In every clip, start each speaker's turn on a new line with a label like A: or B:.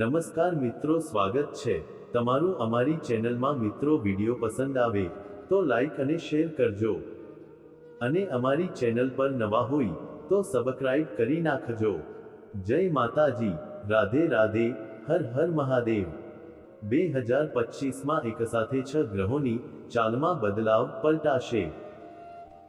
A: નમસ્કાર મિત્રો, સ્વાગત છે. તમારું અમારી ચેનલમાં મિત્રો વીડિયો પસંદ આવે તો લાઈક અને શેર કરજો. અને અમારી ચેનલ પર નવા હોય તો સબસ્ક્રાઇબ કરી નાખજો. જય માતાજી. રાધે રાધે. હર હર મહાદેવ. બે હજાર પચીસમાં એક સાથે છ ગ્રહોની ચાલમાં બદલાવ પલટાશે.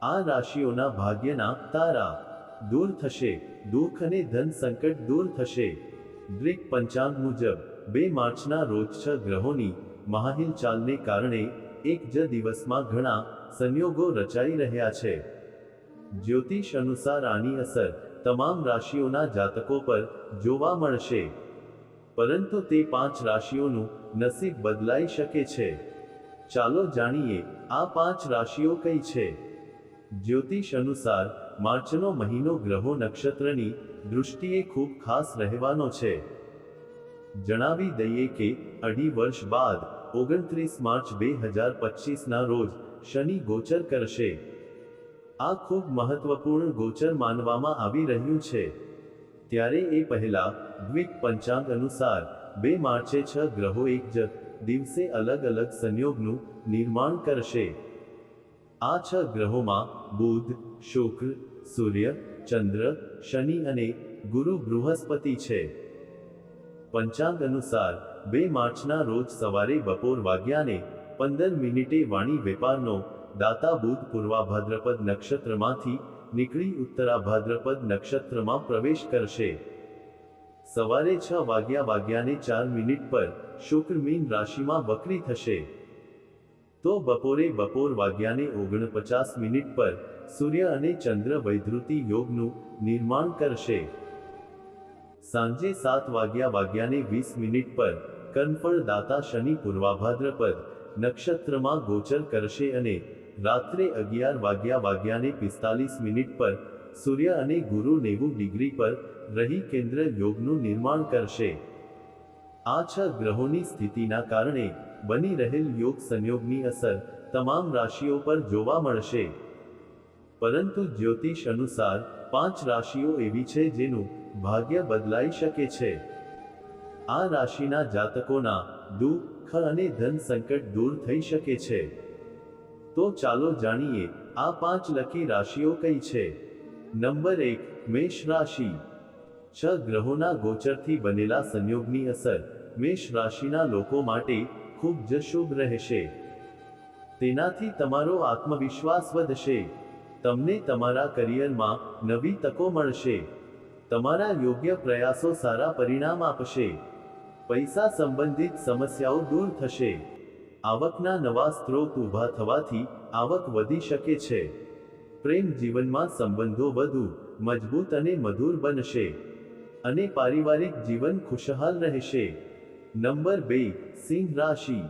A: આ રાશિઓના ભાગ્યના તારા. દૂર થશે. દુઃખ અને ધન સંકટ દૂર થશે. ગ્રીક પંચાંગ મુજબ, બે માર્ચના રોજ છ ગ્રહોની મહાહિલચાલને કારણે એક જ દિવસમાં ઘણા સંયોગો રચાઈ રહ્યા છે. જ્યોતિષ અનુસાર આની અસર તમામ રાશિઓના જાતકો પર જોવા મળશે. પરંતુ તે પાંચ રાશિઓનું નસીબ બદલાઈ શકે છે. ચાલો જાણીએ, આ પાંચ રાશિઓ કઈ છે? જ્યોતિષ અનુસાર, માર્ચનો મહિનો ગ્રહો નક્ષત્રની દૃષ્ટિએ ખૂબ ખાસ રહેવાનો છે. જણાવી દઈએ કે, અઢી વર્ષ બાદ, ઓગણત્રીસ માર્ચ બે હજાર પચીસના રોજ, શનિ ગોચર કરશે. આ ખૂબ મહત્વપૂર્ણ ગોચર માનવામાં આવી રહ્યું છે. ત્યારે એ પહેલા દ્વિક પંચાંગ અનુસાર, બે માર્ચે છ ગ્રહો એક જ, દિવસે અલગ અલગ સંયોગનું, નિર્માણ કરશે. આ છ ગ્રહોમાં, બુધ, શુક્ર, સૂર્ય ચંદ્ર, શનિ અને ગુરુ બૃહસ્પતિ છે. પંચાંગ અનુસાર બે માર્ચના રોજ સવારે બપોર વાગ્યાને પંદર મિનિટે વાણી વેપારનો દાતા બુધ પૂર્વા ભાદ્રપદ નક્ષત્રમાંથી નીકળી ઉત્તરા ભાદ્રપદ નક્ષત્રમાં પ્રવેશ કરશે. સવારે છ વાગ્યા વાગ્યાને ચાર મિનિટ પર શુક્ર મીન રાશિમાં વક્રી થશે. તો બપોરે બપોર વાગ્યાને ઓગણપચાસ મિનિટ પર સૂર્ય અને ચંદ્ર વૈધૃતિ યોગનું નિર્માણ કરશે. સાંજે સાત વાગ્યા વાગ્યાને વીસ મિનિટ પર કર્ણફળ દાતા શનિ પૂર્વાભાદ્રપદ નક્ષત્રમાં ગોચર કરશે અને રાત્રે અગિયાર વાગ્યા વાગ્યાને પિસ્તાલીસ મિનિટ પર સૂર્ય અને ગુરુ નેવું ડિગ્રી પર રહી કેન્દ્ર યોગનું નિર્માણ કરશે. આ છ ગ્રહોની સ્થિતિના કારણે બની રહેલ યોગ સંયોગની અસર તમામ રાશિઓ પર જોવા મળશે. પરંતુ જ્યોતિષ અનુસાર પાંચ રાશિઓ એવી છે જેનું ભાગ્ય બદલાઈ શકે છે. આ રાશિના જાતકોના દુઃખ અને ધન સંકટ દૂર થઈ શકે છે. તો ચાલો જાણીએ આ પાંચ લકી રાશિઓ કઈ છે. નંબર એક, મેષ રાશિ. છ, ગ્રહોના ગોચરથી બનેલા સંયોગની અસર. મેષ રાશિના લોકો માટે ખૂબ જ શુભ રહેશે. તેનાથી તમારો આત્મવિશ્વાસ વધશે. તમને તમારા કરિયરમાં નવી તકો મળશે. તમારા યોગ્ય પ્રયાસો સારા પરિણામ આપશે. પૈસા સંબંધિત સમસ્યાઓ દૂર થશે. આવકના નવા સ્ત્રોત ઊભા થવાથી આવક વધી શકે છે. પ્રેમ જીવનમાં સંબંધો વધુ મજબૂત અને મધુર બનશે. અને પારિવારિક જીવન ખુશહાલ રહેશે. નંબર બે, સિંહ રાશિ.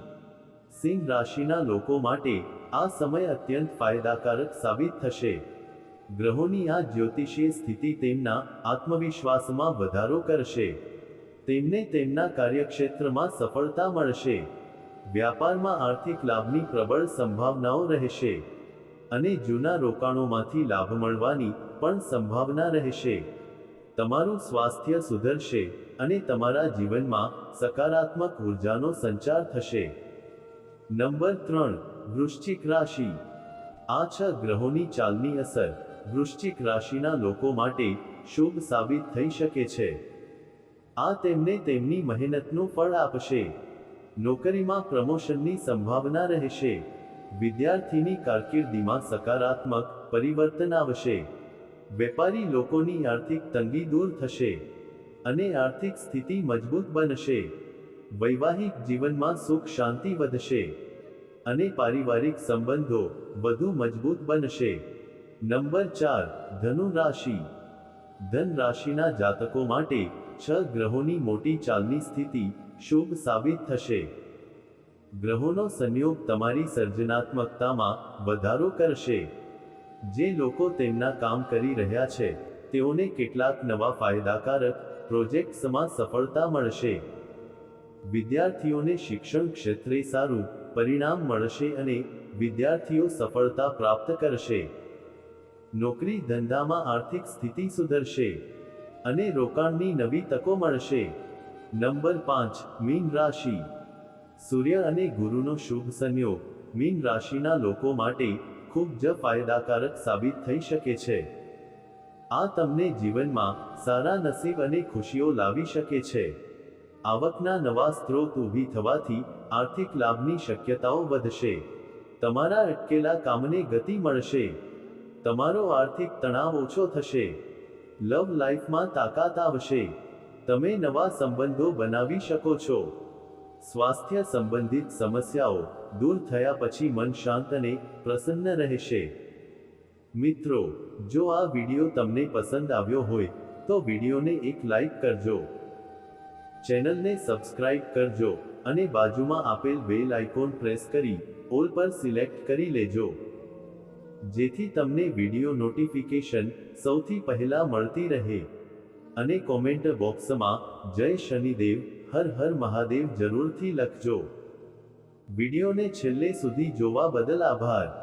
A: સિંહ રાશિના લોકો માટે આ સમય અત્યંત ફાયદાકારક સાબિત થશે. ગ્રહોની આ જ્યોતિષીય સ્થિતિ તેમના આત્મવિશ્વાસમાં વધારો કરશે. તેમને તેમના કાર્યક્ષેત્રમાં સફળતા મળશે. વ્યાપારમાં આર્થિક લાભની પ્રબળ સંભાવનાઓ રહેશે. અને જૂના રોકાણોમાંથી લાભ મળવાની પણ સંભાવના રહેશે. તમારું સ્વાસ્થ્ય સુધરશે અને તમારા જીવનમાં સકારાત્મક ઉર્જાનો સંચાર થશે. નંબર ત્રણ. વૃશ્ચિક રાશિ. આ છ ગ્રહોની ચાલની અસર વૃશ્ચિક રાશિના લોકો માટે શુભ સાબિત થઈ શકે છે. આ તેમને તેમની મહેનતનું ફળ આપશે. નોકરીમાં પ્રમોશનની સંભાવના રહેશે. વિદ્યાર્થીની કારકિર્દીમાં સકારાત્મક પરિવર્તન આવશે. વેપારી લોકોની આર્થિક તંગી દૂર થશે અને આર્થિક સ્થિતિ મજબૂત બનશે. વૈવાહિક જીવનમાં સુખ શાંતિ વધશે. અને પારિવારિક સંબંધો વધુ મજબૂત બનશે. નંબર ચાર, ધનુ રાશિ. ધન રાશિના જાતકો માટે છ ગ્રહોની મોટી ચાલની સ્થિતિ શુભ સાબિત થશે. ગ્રહોનો સંયોગ તમારી સર્જનાત્મકતામાં વધારો કરશે. જે લોકો તેમના કામ કરી રહ્યા છે, તેઓને કેટલાક નવા ફાયદાકારક પ્રોજેક્ટ્સમાં સફળતા મળશે. વિદ્યાર્થીઓને શિક્ષણ ક્ષેત્રે સારું પરિણામ મળશે અને વિદ્યાર્થીઓ સફળતા પ્રાપ્ત કરશે. નોકરી ધંધામાં આર્થિક સ્થિતિ સુધરશે અને રોકાણની નવી તકો મળશે. નંબર પાંચ, મીન રાશિ. સૂર્ય અને ગુરુનો શુભ સંયોગ. મીન રાશિના લોકો માટે ખૂબ જ ફાયદાકારક સાબિત થઈ શકે છે. આ તમને જીવનમાં સારા નસીબ અને ખુશીઓ લાવી શકે છે. આવકના નવા સ્ત્રોત ઊભી થવાથી આર્થિક લાભની શક્યતાઓ વધશે. તમારા અટકેલા કામને ગતિ મળશે. તમારો આર્થિક તણાવ ઓછો થશે. લવ લાઈફમાં તાકાત આવશે. તમે નવા સંબંધો બનાવી શકો છો. સ્વાસ્થ્ય સંબંધિત સમસ્યાઓ દૂર થયા પછી મન શાંત અને પ્રસન્ન રહેશે. મિત્રો, જો આ વીડિયો તમને પસંદ આવ્યો હોય, તો વિડીયોને એક લાઈક કરજો. ચેનલને સબસ્ક્રાઇબ કરજો અને બાજુમાં આપેલ બેલ આઇકોન પ્રેસ કરી, ઓલ પર સિલેક્ટ કરી લેજો. જેથી તમને વિડિયો નોટિફિકેશન સૌથી પહેલા મળતી રહે. અને કોમેન્ટ બોક્સમાં, જય શનિદેવ, હર હર મહાદેવ જરૂરથી લખજો. વિડિયોને છેલ્લે સુધી જોવા બદલ આભાર.